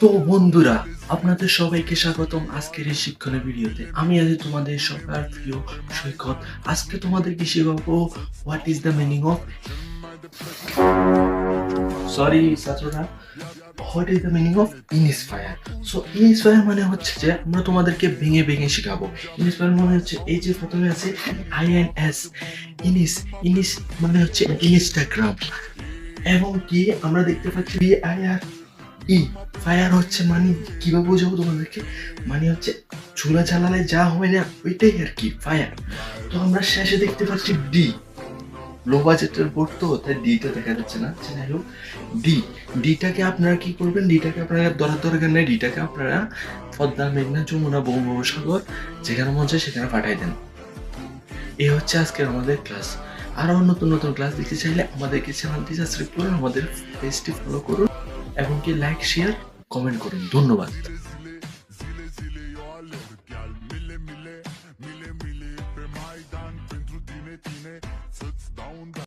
তো বন্ধুরা, আপনাদের সবাইকে স্বাগতম আজকের এই শিক্ষণের ভিডিওতে। আমি আজ তোমাদের সবার প্রিয় সৈকত। আজকে তোমাদেরকে শেখাবো? What is the meaning of sorry ছাত্ররা। What is the meaning of inspire so inspire মানে হচ্ছে যে, আমরা তোমাদেরকে ভেঙে ভেঙে শেখাবো। ইনস্পায়ার মানে হচ্ছে, এই যে প্রথমে আছে আই এন এস ইনিস ইনিস মানে হচ্ছে ইনস্টাগ্রাম এবং কি আমরা দেখতে পাচ্ছি? B I R E fire হচ্ছে মানে কীভাবে বোঝাবো তোমাদেরকে? মানে হচ্ছে চুলা জ্বালালে যা হয় না ওইটাই আর কি ফায়ার তো আমরা শেষে দেখতে পাচ্ছি ডি লো বাজেটের বোর্ড তো তাই ডিটা দেখা যাচ্ছে না। আচ্ছা, যাই হোক ডি ডিটাকে আপনারা কি করবেন? ডিটাকে আপনারা ধরার দরকার নেই ডিটাকে আপনারা পদ্মা মেঘনা যমুনা বঙ্গোপসাগর যেখানে মন চায় সেখানে পাঠাই দেন। এ হচ্ছে আজকের আমাদের ক্লাস আরও নতুন নতুন ক্লাস দেখতে চাইলে আমাদেরকে চ্যানেলটি সাবস্ক্রাইব করুন আমাদের পেজটি ফলো করুন। এবং কি লাইক শেয়ার কমেন্ট করুন। ধন্যবাদ।